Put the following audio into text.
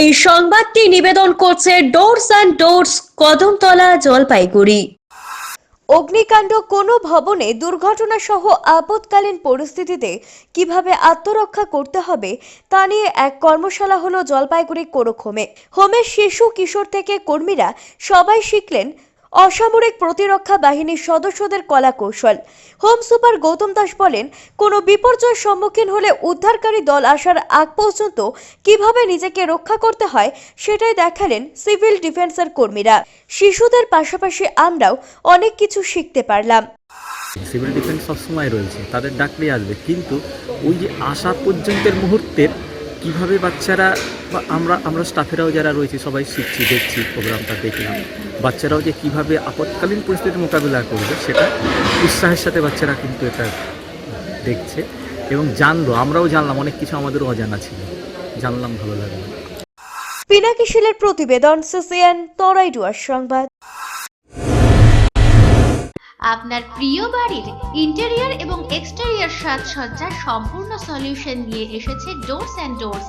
এই সংবাদটি নিবেদন করছে doors and doors, Kadamtala, Jalpaiguri. অগ্নিকাণ্ড কোনো ভবনে দুর্ঘটনা সহ আপৎকালীন পরিস্থিতিতে কীভাবে আত্মরক্ষা করতে হবে, তা নিয়ে এক কর্মশালা হলো জলপাইগুড়ি কোরোখোমে হোমের শিশু, কিশোর থেকে কর্মীরা সবাই শিখলেন অসামরিক প্রতিরক্ষা বাহিনীর সদস্যদের কলা কৌশল হোম সুপার গৌতম দাস বলেন, কোনো বিপর্যয়ের সম্মুখীন হলে উদ্ধারকারী দল আসার আগ পর্যন্ত কীভাবে নিজেকে রক্ষা করতে হয় সেটাই দেখালেন সিভিল ডিফেন্সের কর্মীরা। শিশুদের পাশাপাশি আমরাও অনেক কিছু শিখতে পারলাম। সিভিল ডিফেন্স সবসময় রয়েছে, তাদের ডাকলেই আসবে। কিন্তু ওই যে আসা পর্যন্তের মুহূর্তের কীভাবে বাচ্চারা আমরা আমরা স্টাফেরাও যারা রয়েছে সবাই শিখছি দেখছি প্রোগ্রামটা দেখলাম। বাচ্চারাও যে কীভাবে আপৎকালীন পরিস্থিতির মোকাবিলা করবে সেটা উৎসাহের সাথে বাচ্চারা কিন্তু এটা দেখছে এবং জানলো। আমরাও জানলাম অনেক কিছু আমাদেরও অজানা ছিল। জানলাম ভালো লাগল। পিনাকি শিলের প্রতিবেদন সিসিএন তরাইডুয়ার সংবাদ। আপনার প্রিয় বাড়ির ইন্টেরিয়র এবং এক্সটেরিয়র সাজসজ্জার সম্পূর্ণ সলিউশন নিয়ে এসেছে ডোরস অ্যান্ড ডোরস